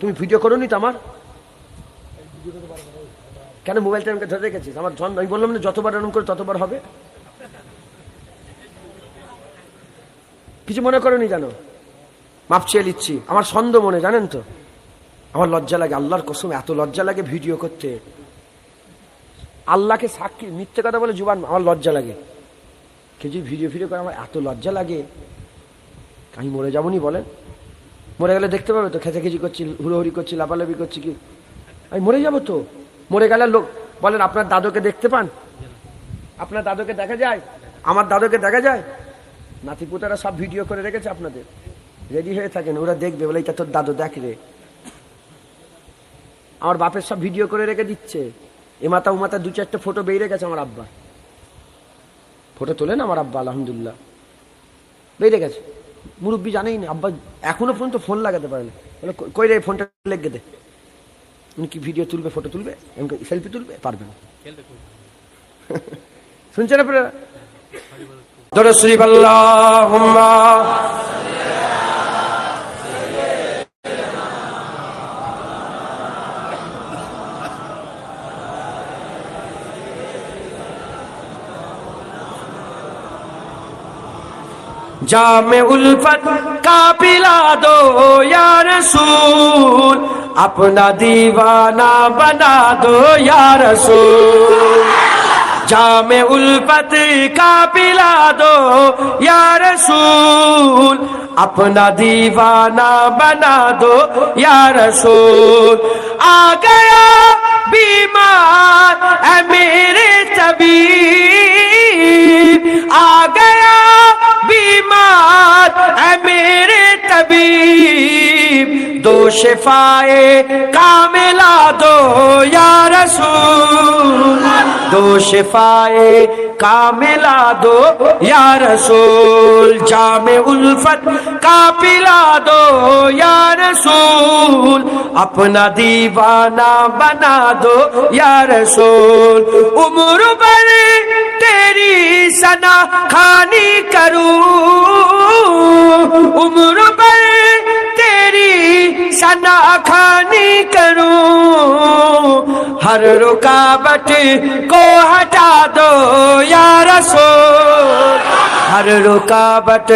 তুমি ভিডিও করো নি তো আমার? কেন মোবাইলটা আমাকে ধরে রেখেছিস? আমার জন আমি বললাম না যতবার এরকম করে ততবার হবে। কিছু মনে করো নি জানো? মাপ চেয়ে নিচ্ছি। আমার ছন্দ মনে, জানেন তো? আমার লজ্জা লাগে, আল্লাহর কসম, এত লজ্জা লাগে ভিডিও করতে। আল্লাহকে সাক্ষী, মিথ্যে কথা বলে জুবান, আমার লজ্জা লাগে। যদি ভিডিও ভিডিও করে, আমার এত লজ্জা লাগে। আমি মরে যাব নি বলেন। মরে গেলে দেখতে পাবে তো, খেচাখেচি করছি, হুড়োহুড়ি করছি লাপালাপি করছি কি? আমি মরে যাব তো। মরে গেলে লোক বলেন, আপনার দাদুকে দেখতে পান? আপনার দাদুকে দেখা যায়? আমার দাদুকে দেখা যায়? নাতি নাতিপুতারা সব ভিডিও করে রেখেছে আপনাদের। রেডি হয়ে থাকেন, ওরা দেখবে, বলে এটা তোর দাদু, দেখ রে। আমার বাপের সব ভিডিও করে রেখে দিচ্ছে। এ মাতা মাথা দু চারটে ফটো বেরিয়ে গেছে আমার আব্বা ফটো তোলেন আমার আব্বা, আলহামদুলিল্লাহ। বেরিয়ে গেছে। মুরব্বী জানেই না। আব্বা, এখনও পর্যন্ত ফোন লাগাতে পারেন। বলে "কই- রে ফোনটা লেগে দে। উনি কি ভিডিও তুলবে ফটো তুলবে? সেলফি তুলবে? পারবে না। শুনছেন আপনারা? দরুদ শরীফ জামে উলফত কাপিলা দো ইয়া রসূল আপনা দিওয়ানা বানা দো ইয়া রসূল জামে উলফত কাপিলা দো ইয়া রসূল আপনা দিওয়ানা বানা দো ইয়া রসূল আ গয়া বিমার এ মেরে তবীব আ तबीब दो शिफाए कामिला दो या रसूल दो शिफाए कामिला दो या रसूल जामे उल्फत का पिला दो या रसूल अपना दीवाना बना दो या रसूल उम्र भर तेरी सना खानी करूं उम्र ہر رکاوٹ کو ہٹا دو یا رسول۔ ہر رکاوٹ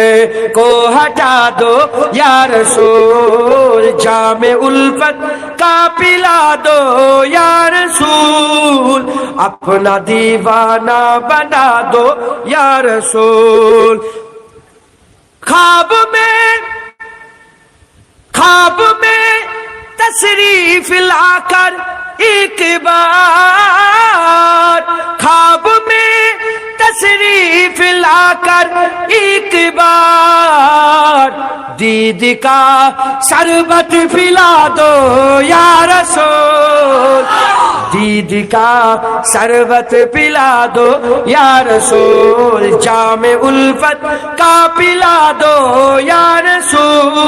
کو ہٹا دو یا رسول۔ جام الفت کا پلا دو یا رسول۔ اپنا دیوانہ بنا دو یا رسول۔ خواب میں خواب میں تشریف لا کر ایک بار خواب میں تشریف لا کر ایک بار دید کا شربت پلا دو یا رسول دید کا شربت پلا دو یا رسول جام الفت کا پلا دو یا رسول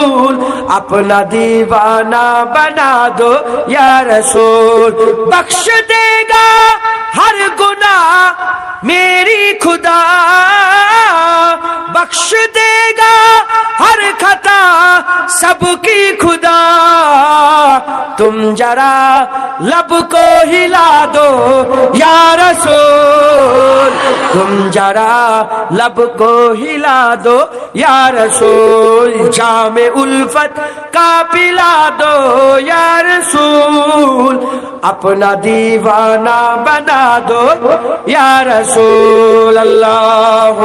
اپنا دیوانہ بنا دو یا رسول، بخش دے گا ہر گناہ میری خدا۔ بخش دے گا ہر خطا سب کی خدا۔ تم جرا لب کو ہلا دو، یا رسول۔ تم جرا لب کو ہلا دو، یا رسول۔ جام الفت کا پلا دو، یا رسول۔ اپنا دیوانہ بنا دو، یا رسول۔ اللہ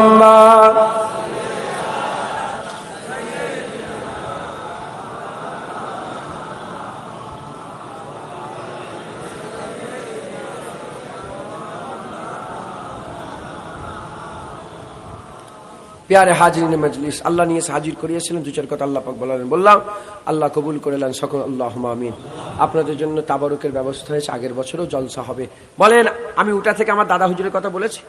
প্যারে হাজির মজলিস। আল্লাহ নিয়ে হাজির করিয়েছিলেন দু চার কথা আল্লাহ পাক বলালেন। বললাম, আল্লাহ কবুল করলেন সকল আল্লাহ আমিন। আপনাদের জন্য তাবারুকের ব্যবস্থা হয়েছে, আগের বছরও জলসা হবে। বলেন, আমি ওটা থেকে আমার দাদা হুজুরের কথা বলেছি।